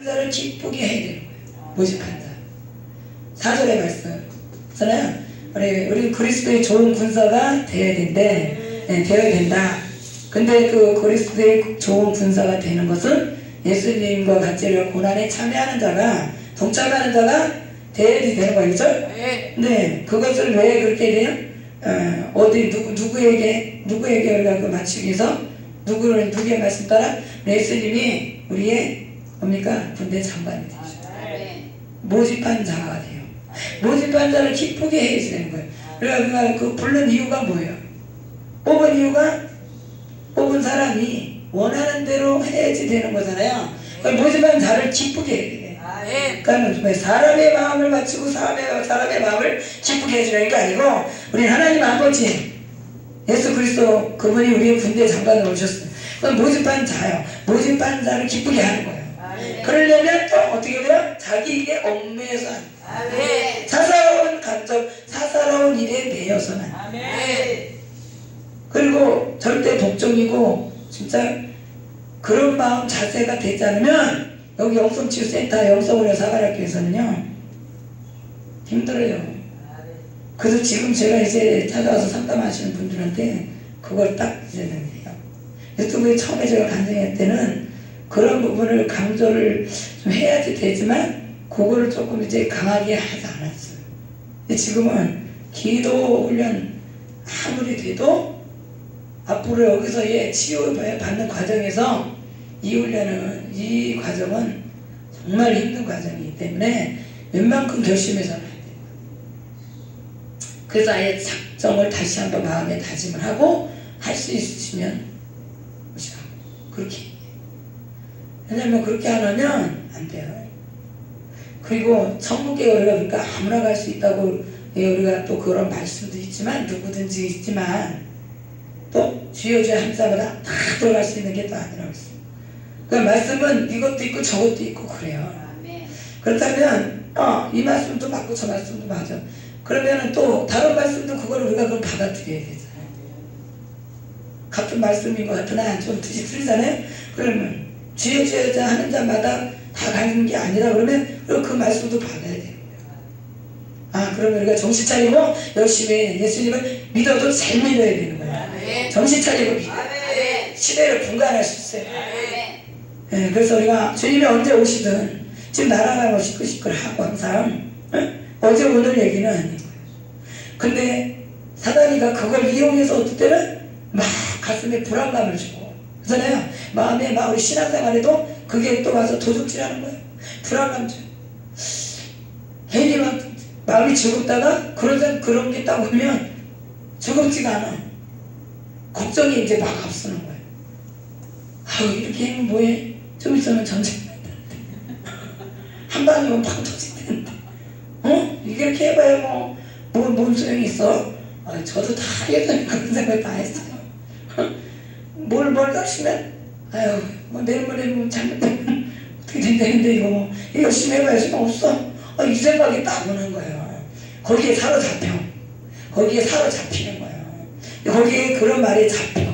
판사를 기쁘게 해야 되는 거예요. 모집판사. 사절의 말씀. 그잖아요. 우리, 우리 그리스도의 좋은 군사가 되어야 된대. 네, 되어야 된다. 근데 그 그리스도의 좋은 군사가 되는 것은 예수님과 같이 고난에 참여하는 자가, 동참하는 자가 되어야지 되는 거예요. 그죠? 네. 네, 그것을 왜 그렇게 돼요? 어, 어디 누구 누구에게 누구에게 우리가 그 맞추기 위해서 누구를 누구의 말씀 따라 예수님이 우리의 뭡니까 군대 장관이 되죠. 네. 모집한 자가 돼요. 모집한 자를 기쁘게 해야 되는 거예요. 그러니까 그 부른 이유가 뭐예요? 뽑은 이유가 뽑은 사람이 원하는 대로 해야지 되는 거잖아요. 그러니까 모집한 자를 기쁘게 해야 돼요. 네. 그러니까 왜 사람의 마음을 맞추고 사람의, 사람의 마음을 기쁘게 해주는 게 아니고 우리 하나님 아버지 예수 그리스도 그분이 우리의 군대 장관으로 오셨어요. 그럼 모집한 자요. 모집한 자를 기쁘게 하는 거예요. 그러려면 또 어떻게 돼요? 자기에게 거예요. 네. 사사로운 간접, 사사로운 일에 매여서는 거예요. 네. 그리고 절대 독종이고 진짜 그런 마음 자세가 되지 않으면 여기 영성치유센터 영성의료 사관학교에서는요 힘들어요. 그래서 지금 제가 이제 찾아와서 상담하시는 분들한테 그걸 딱 이제는 해요. 유튜브에 처음에 제가 간증할 때는 그런 부분을 강조를 좀 해야지 되지만 그거를 조금 이제 강하게 하지 않았어요. 지금은 기도 훈련 아무리 돼도 앞으로 여기서의 치유를 받는 과정에서 이 훈련은 이 과정은 정말 힘든 과정이기 때문에 웬만큼 돼요. 그래서 아예 작정을 다시 한번 마음에 다짐을 하고 할 수 있으시면 그렇게. 왜냐면 그렇게 안 하면 안 돼요. 그리고 천국에 우리가 그러니까 아무나 갈 수 있다고 예, 우리가 또 그런 말씀도 있지만 누구든지 있지만 또 주여 주의 한자마다 다 들어갈 수 있는 게 또 아니라고 있어요. 그 말씀은 이것도 있고 저것도 있고 그래요. 그렇다면 어, 이 말씀도 맞고 저 말씀도 맞아. 그러면은 또 다른 말씀도 그걸 우리가 그럼 받아들여야 되잖아요. 같은 말씀인 것 같으나 좀 뜻이 틀리잖아요. 그러면 주여 주여 자 하는 자마다 다 가는 게 아니라 그러면 그 말씀도 받아야 거예요. 아 그러면 우리가 정신 차리고 열심히 예수님을 믿어도 잘 믿어야 되는 거예요. 네. 정신 차리고 믿어요. 네. 시대를 분간할 수 있어요. 네. 예, 그래서 우리가 주님이 언제 오시든 지금 나라가 시끌시끌 하고 항상 예? 어제 오늘 얘기는 아니고요. 근데 사단이가 그걸 이용해서 어떨 때는 막 가슴에 불안감을 주고 그잖아요. 마음에 막 우리 신앙생활에도 그게 또 와서 도둑질하는 거예요. 불안감 줘. 괜히 막 마음이 즐겁다가 그러다 그런 게 딱 오면 즐겁지가 않아. 걱정이 이제 막 앞서는 거예요. 아우 이렇게 하면 뭐해? 좀 있으면 전쟁 난다는데 한 방이면 팍 터질 텐데 어? 이렇게 해봐야 뭐, 뭐, 뭔 소용이 있어? 아, 저도 다 예전에 그런 생각 다 했어요 어? 뭘, 뭘 하시면 아유 뭐 내일 모레 뭐 잘못되면 어떻게 된다는데 이거 뭐 열심히 해봐야지 뭐 없어 아, 이 생각이 딱 오는 거예요 거기에 사로잡혀 거기에 사로잡히는 거예요 거기에 그런 말이 잡혀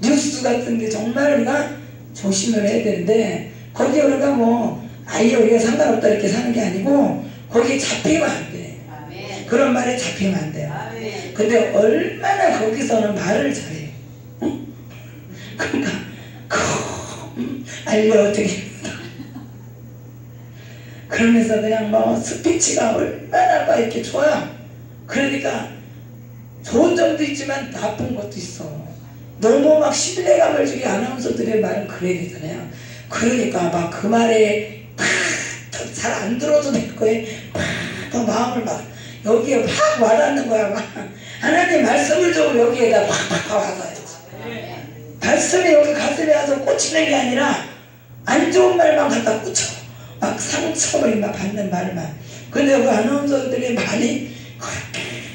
뉴스 같은데 정말 우리가 조심을 해야 되는데 거기에 우리가 뭐 아예 우리가 상관없다 이렇게 사는 게 아니고 거기에 잡히면 안 돼. 그런 말에 잡히면 안 돼요. 근데 얼마나 거기서는 말을 잘해요. 응? 그러니까 그 알려 어떻게 그러면서 그냥 뭐 스피치가 얼마나 막 이렇게 좋아요. 그러니까 좋은 점도 있지만 나쁜 것도 있어. 너무 막 신뢰감을 주게 아나운서들의 말은 그래야 되잖아요. 그러니까 막 그 말에 잘 안 들어도 될 거에 막 마음을 막 여기에 팍 와닿는 거야. 막 하나님 말씀을 좀 여기에다 팍팍 와닿아야 지. 말씀이 여기 가슴에 와서 꽂히는 게 아니라 안 좋은 말만 갖다 꽂혀. 막 상처를 막 받는 말만. 근데 그 아나운서들의 말이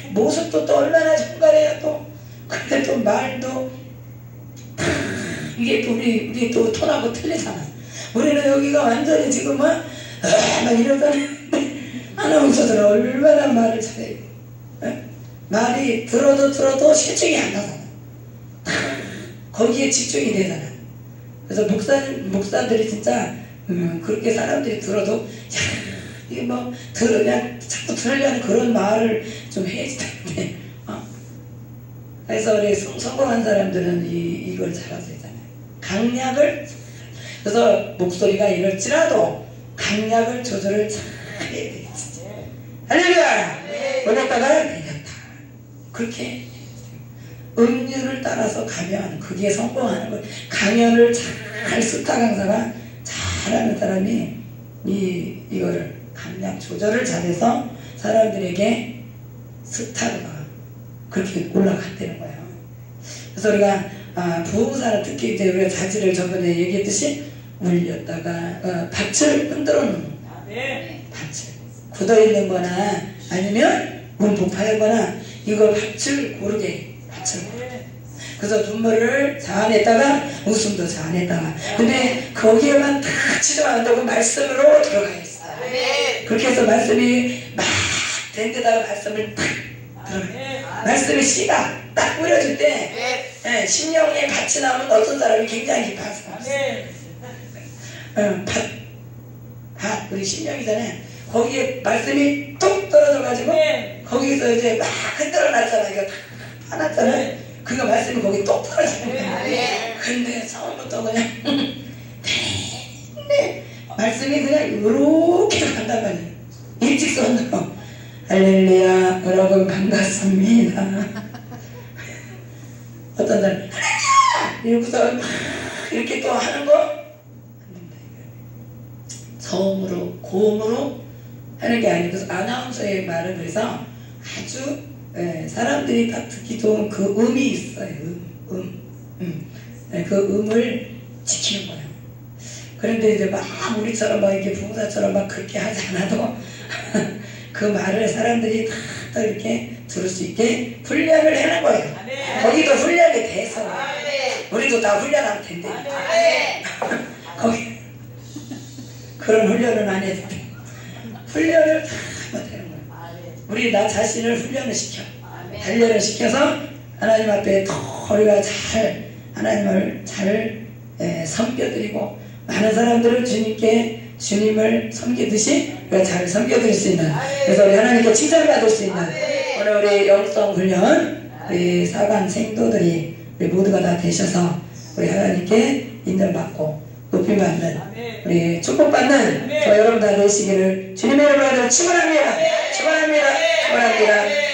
모습도 또 얼마나 정갈해요 또. 근데 또 말도 이게 또 우리 우리 또 톤하고 틀리잖아. 우리는 여기가 완전히 지금은 아, 막 이러더니 아나운서들은 얼마나 말을 잘해요. 예? 말이 들어도 들어도 실증이 안 나잖아. 거기에 집중이 되잖아. 그래서 목사 목사들이 진짜 음, 그렇게 사람들이 들어도 야, 이게 뭐 들으냐 자꾸 들으려는 그런 말을 좀 해야지 되는데 어? 그래서 우리 성- 성공한 사람들은 이, 이걸 잘하고 있잖아요. 강약을 그래서 목소리가 이럴지라도 강약을 조절을 잘 해야 되겠지. 할렐루야! 올렸다가 내렸다. 그렇게 음률을 따라서 가면 그게 성공하는 거예요 강연을 잘 스타 강사가 잘하는 사람이 이 이거를 강약 조절을 잘해서 사람들에게 스타가 그렇게 올라갔다는 거예요. 그래서 우리가 아, 부흥사는 특히 이제 우리가 자질을 저번에 얘기했듯이 울렸다가 어, 밭을 흔들어 놓는 아멘. 밭을 굳어 있는 거나 아니면 문폭파하거나 이걸 밭을 고르게 고르게 그래서 눈물을 자아냈다가 웃음도 자아냈다가. 근데 거기에만 다 치지 않는다고 말씀으로 들어가 있어요. 그렇게 해서 말씀이 막 된 데다가 말씀을 탁 들어가 아멘. 말씀의 씨가 딱 뿌려질 때 예, 심령에 같이 나오는 어떤 사람이 굉장히 사람 아멘. 어, 밭, 밭 우리 심령이잖아요. 거기에 말씀이 뚝 떨어져가지고 아멘. 거기서 이제 막 흔들어 놨잖아 이 파놨잖아요. 그거 말씀이 거기 똑 떨어지는 거야 근데 처음부터 그냥 근데 말씀이 그냥 이렇게 간단 말이에요. 일직선으로 할렐루야 여러분 반갑습니다. 어떤 사람 할렐루야! 이러고서 막 이렇게 또 하는 거. 저음으로 고음으로 하는 게 아니고 아나운서의 말은 그래서 아주 예, 사람들이 딱 듣기 좋은 그 음이 있어요 음, 음, 음. 예, 그 음을 지키는 거예요 그런데 이제 막 우리처럼 막 이렇게 부부사처럼 막 그렇게 하지 않아도 그 말을 사람들이 다또 이렇게 들을 수 있게 훈련을 해는 거예요 아멘. 거기도 훈련이 돼서 아멘. 우리도 다 훈련할 텐데 아멘. 거기 그런 훈련은 안 해도 돼. 훈련을 다. 우리 나 자신을 훈련을 시켜. 단련을 시켜서 하나님 앞에 더 우리가 잘 하나님을 잘 에, 섬겨드리고 많은 사람들을 주님께 주님을 섬기듯이 우리가 잘 섬겨드릴 수 있는 그래서 우리 하나님께 칭찬받을 수 있는 오늘 우리 영성 훈련 우리 사관 생도들이 우리 모두가 다 되셔서 우리 하나님께 인정받고 높임 받는 아멘. 우리 축복받는 저 여러분 다 되시기를 주님의 이름으로 축원합니다. 축원합니다. 축원합니다.